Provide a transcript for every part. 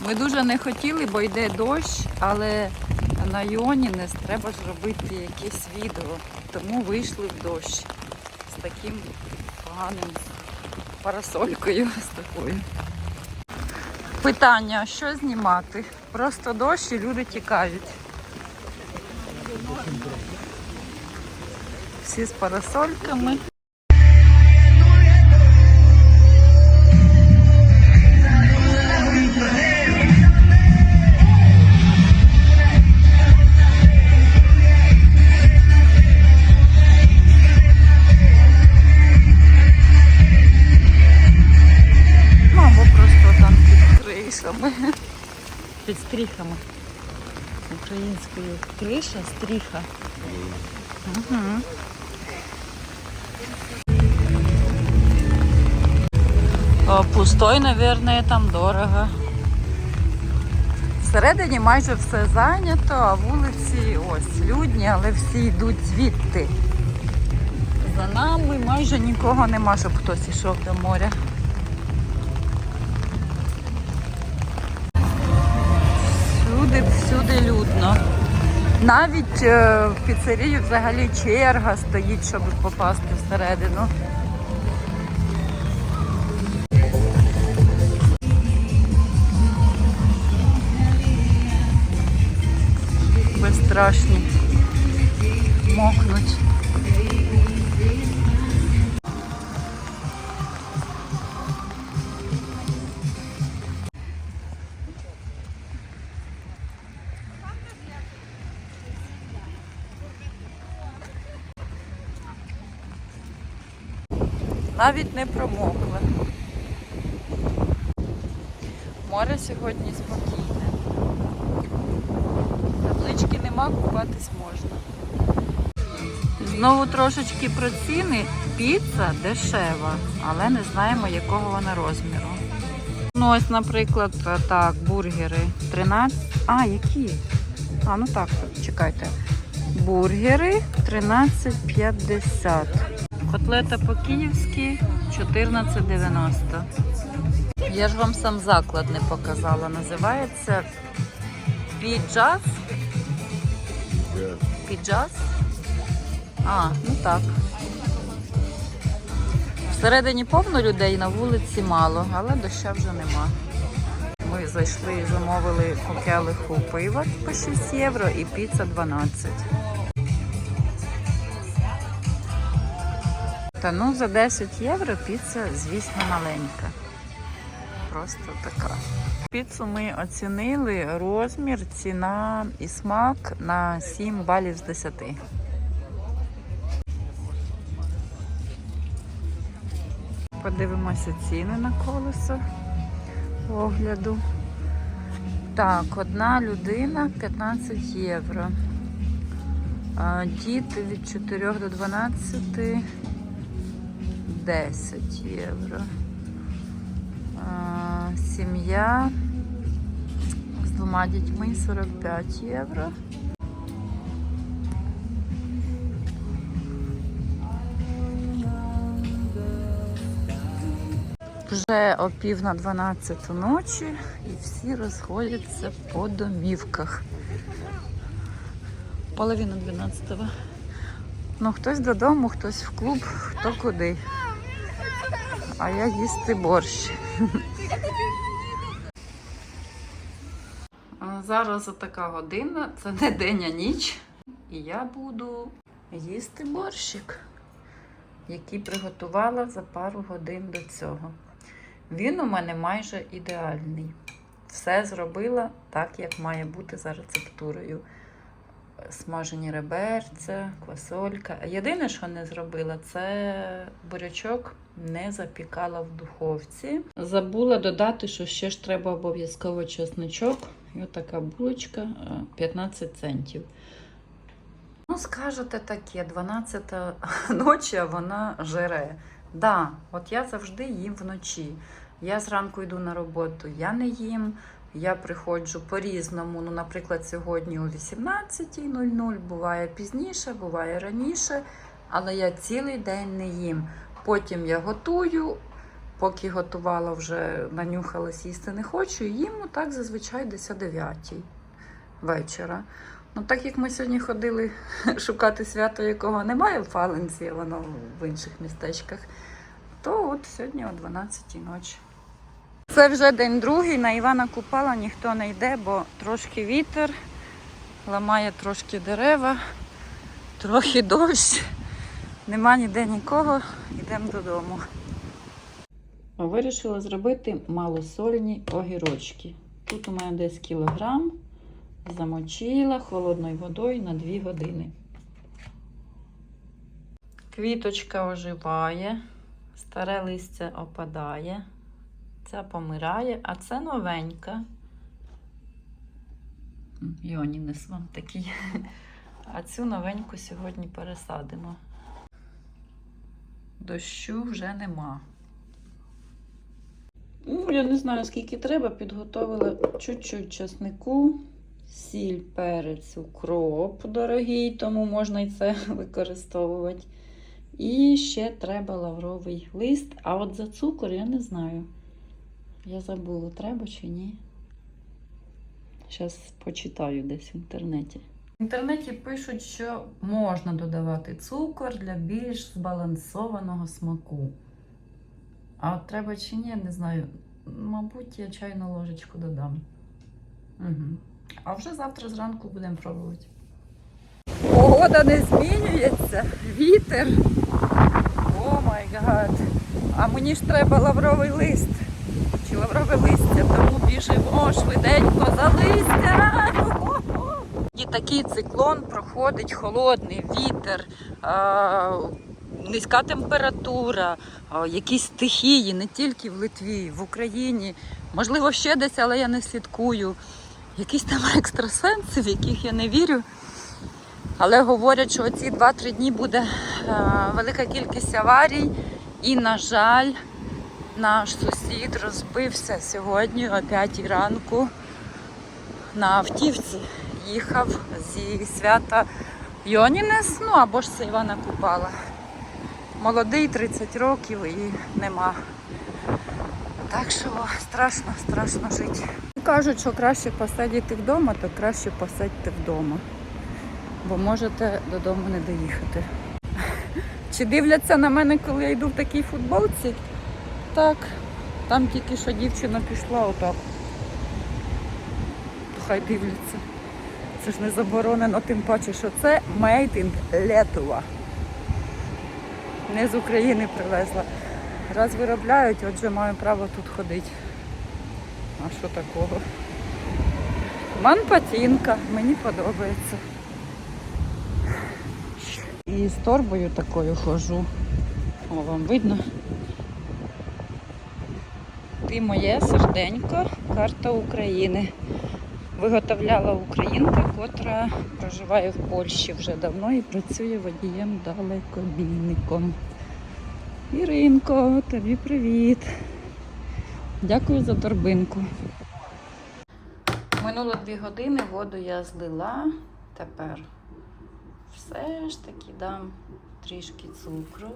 Ми дуже не хотіли, бо йде дощ, але на Іонінес треба ж робити якесь відео. Тому вийшли в дощ з таким поганим парасолькою з такою. Питання, що знімати? Просто дощ і люди тікають. Всі з парасольками. Стріха. Угу. Пустой, наверное, там дорого. Всередині майже все зайнято, а вулиці ось людні, але всі йдуть звідти. За нами майже нікого нема, щоб хтось ішов до моря. Всюди, всюди людно. Навіть е, в піцерію взагалі черга стоїть, щоб попасти всередину. Безстрашні. Мокнуть. Навіть не промокли. Море сьогодні спокійне. Таблички нема, купатись можна. Знову трошечки про ціни. Піца дешева, але не знаємо, якого вона розміру. Ну, ось, наприклад, так, бургери 13. А, які? А, ну так, чекайте. Бургери 13,50. Котлета по-київськи 14,90. Я ж вам сам заклад не показала. Називається Піджаз. Піджаз? А, ну так. Всередині повно людей, на вулиці мало, але доща вже нема. Ми зайшли і замовили по келиху пива по 6 євро і піца 12. Та ну за 10 євро піца, звісно, маленька. Просто така. Піцу ми оцінили розмір, ціна і смак на 7 балів з 10. Подивимося ціни на колесо огляду. Так, одна людина 15 євро. Діти від 4 до 12 10 євро. Сім'я з двома дітьми 45 євро. Вже о пів на 12 ночі і всі розходяться по домівках. Половина 12-го. Ну, хтось додому, хтось в клуб, хто куди. А я їсти борщ. Зараз така година, це не день, а ніч. І я буду їсти борщик, який приготувала за пару годин до цього. Він у мене майже ідеальний. Все зробила так, як має бути за рецептурою. Смажені реберця, квасолька. Єдине, що не зробила, це бурячок не запікала в духовці. Забула додати, що ще ж треба обов'язково чесничок. І отака булочка е, 15 центів. Ну, скажете таке, 12 ночі, а вона жере. Да, от я завжди їм вночі. Я зранку йду на роботу, я не їм. Я приходжу по-різному. Ну, наприклад, сьогодні о 18.00, буває пізніше, буває раніше, але я цілий день не їм. Потім я готую, поки готувала, вже нанюхалась їсти не хочу, і їм так зазвичай десь о 9 вечора. Ну, так як ми сьогодні ходили шукати свято, якого немає в Фаленці, воно в інших містечках, то от сьогодні о 12 ночі. Це вже день другий, на Івана Купала ніхто не йде, бо трошки вітер, ламає трошки дерева, трохи дощ. Нема ніде нікого, йдемо додому. Вирішила зробити малосольні огірочки. Тут у мене десь кілограм, замочила холодною водою на 2 години. Квіточка оживає, старе листя опадає, ця помирає, а це новенька. Йонінес вам такий. А цю новеньку сьогодні пересадимо. Дощу вже нема. Ну, я не знаю, скільки треба. Підготовила чуть-чуть часнику, сіль, перець, укроп дорогий, тому можна і це використовувати. І ще треба лавровий лист. А от за цукор я не знаю. Я забула, треба чи ні. Зараз почитаю десь в інтернеті. В інтернеті пишуть, що можна додавати цукор для більш збалансованого смаку. А от треба чи ні, не знаю. Мабуть, я чайну ложечку додам. Угу. А вже завтра зранку будемо пробувати. Погода не змінюється. Вітер. О май гад. А мені ж треба лавровий лист. Лаврове листя, тому біжимо швиденько за листя. І такий циклон проходить холодний вітер, низька температура, якісь стихії не тільки в Литві, в Україні, можливо, ще десь, але я не слідкую. Якісь там екстрасенси, в яких я не вірю. Але говорять, що ці 2-3 дні буде велика кількість аварій. І, на жаль, наш сусід розбився сьогодні о 5 ранку на автівці. Їхав зі свята Йонінес, ну або ж це Івана Купала. Молодий, 30 років і нема. Так що страшно, страшно жити. Кажуть, що краще посидіти вдома, то краще посидьте вдома. Бо можете додому не доїхати. Чи дивляться на мене, коли я йду в такій футболці? Так. Там тільки що дівчина пішла отак. Хай дивляться. Це ж не заборонено, тим паче, що це in Летова. Не з України привезла. Раз виробляють, отже маю право тут ходити. А що такого? Манпатінка, мені подобається. І з торбою такою хожу. О, вам видно? Ти моє серденько, карта України. Виготовляла українка, котра проживає в Польщі вже давно і працює водієм далекобійником. Іринко, тобі привіт. Дякую за торбинку. Минуло дві години, воду я злила. Тепер все ж таки дам трішки цукру.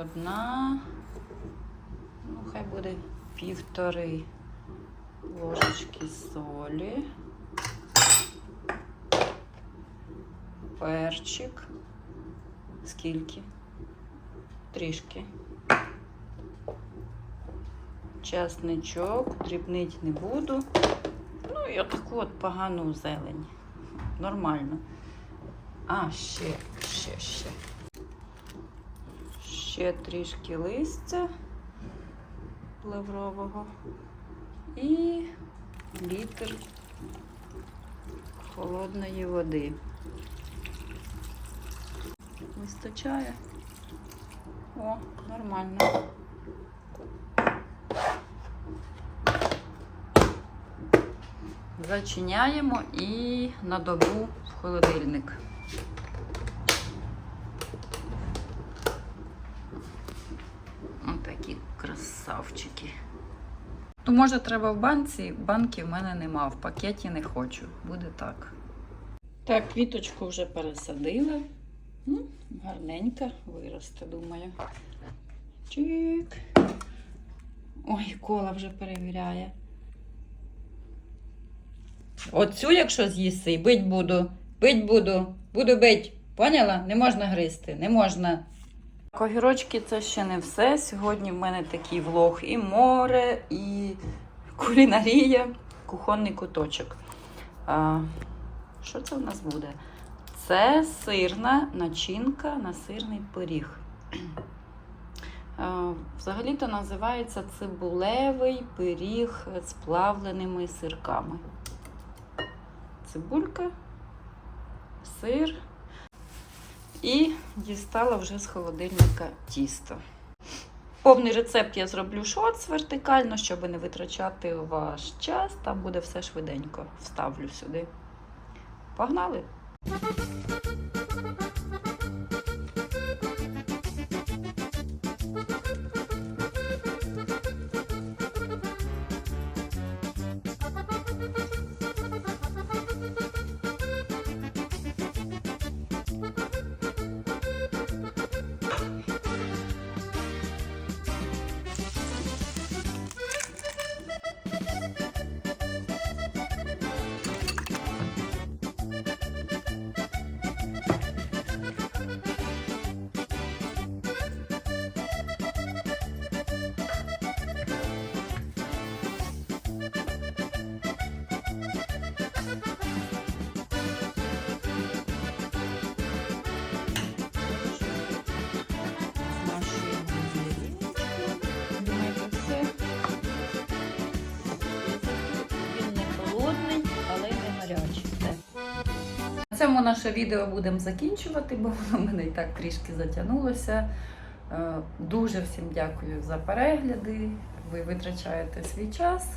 Одна, ну хай буде півтори ложечки солі, перчик. Скільки? Трішки. Часничок, дрібнить не буду. Ну і отаку от погану зелень. Нормально. А, ще, ще, ще. Ще трішки листя лаврового і літр холодної води. Вистачає. О, нормально. Зачиняємо і на добу в холодильник. То може треба в банці, банки в мене нема, в пакеті не хочу. Буде так. Так, квіточку вже пересадила. Ну, Гарненька виросте, думаю. Чик. Ой, кола вже перевіряє. Оцю, якщо з'їси, бить буду. Бить буду. Буду бить. Поняла? Не можна гризти, не можна. Огірочки це ще не все. Сьогодні в мене такий влог і море, і кулінарія, кухонний куточок. А, що це в нас буде? Це сирна начинка на сирний пиріг. Взагалі-то називається цибулевий пиріг з плавленими сирками. Цибулька, сир і дістала вже з холодильника тісто. Повний рецепт я зроблю шоц вертикально, щоб не витрачати ваш час. Там буде все швиденько. Вставлю сюди. Погнали! На цьому наше відео будемо закінчувати, бо воно мене і так трішки затягнулося. Е, Дуже всім дякую за перегляди. Ви витрачаєте свій час.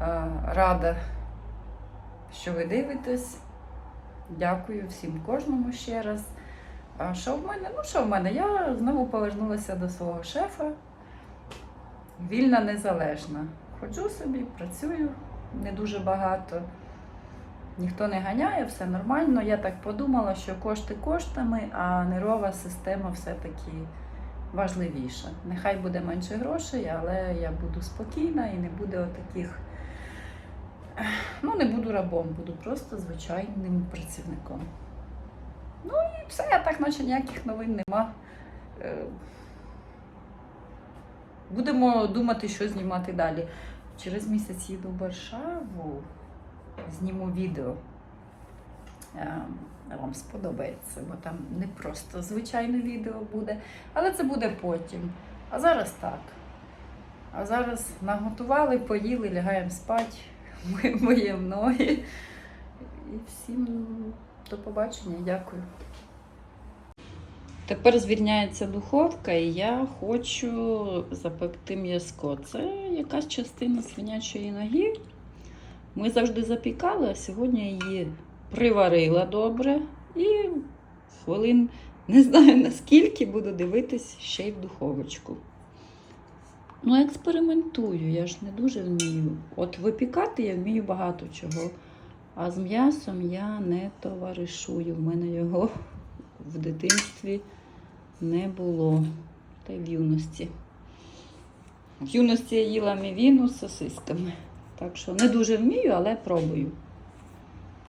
Е, Рада, що ви дивитесь. Дякую всім кожному ще раз. Що в мене? Ну, що в мене? Я знову повернулася до свого шефа. Вільна, незалежна. Ходжу собі, працюю не дуже багато. Ніхто не ганяє, все нормально. Я так подумала, що кошти коштами, а нервова система все-таки важливіша. Нехай буде менше грошей, але я буду спокійна і не буде отаких. Ну, не буду рабом, буду просто звичайним працівником. Ну і все, а так наче ніяких новин нема. Е, Будемо думати, що знімати далі. Через місяць їду в Варшаву, зніму відео. Е, Вам сподобається, бо там не просто звичайне відео буде, але це буде потім. А зараз так. А зараз наготували, поїли, лягаємо спати, ми- миємо ноги. І всім до побачення, дякую. Тепер звільняється духовка, і я хочу запекти м'язко. Це якась частина свинячої ноги. Ми завжди запікали, а сьогодні її приварила добре і хвилин не знаю наскільки буду дивитись ще й в духовочку. Ну, експериментую, я ж не дуже вмію. От випікати я вмію багато чого. А з м'ясом я не товаришую. В мене його в дитинстві не було. Та й в юності. В юності я їла мівіну з сосисками. Так що не дуже вмію, але пробую.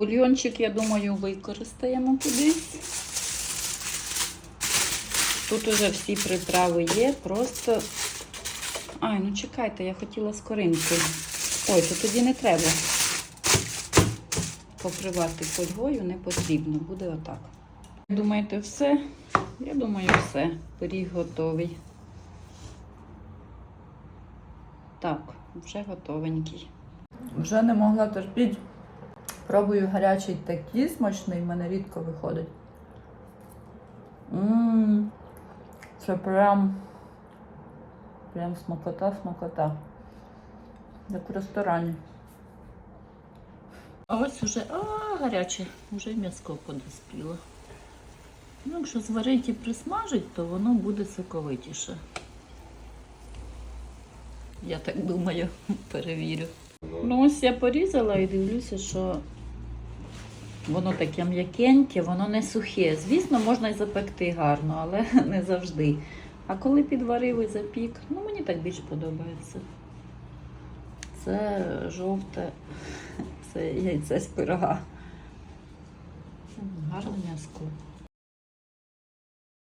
Бульйончик, я думаю, використаємо кудись. Тут уже всі приправи є, просто. Ай, ну чекайте, я хотіла скоринкою. Ой, то тоді не треба. Покривати фольгою не потрібно, буде отак. Думаєте, все? Я думаю, все. Пиріг готовий. Так, вже готовенький. Вже не могла терпіти. Пробую гарячий такий смачний, в мене рідко виходить. Ммм, це прям, прям смакота, смакота. Як в ресторані. А ось уже а, гаряче, вже м'яско подоспіло. Ну, якщо зварить і присмажить, то воно буде соковитіше. Я так думаю, перевірю. Ну, ось я порізала і дивлюся, що Воно таке м'якеньке, воно не сухе. Звісно, можна й запекти гарно, але не завжди. А коли підварив і запік, ну мені так більш подобається. Це жовте, це яйце з пирога. Гарне м'яско.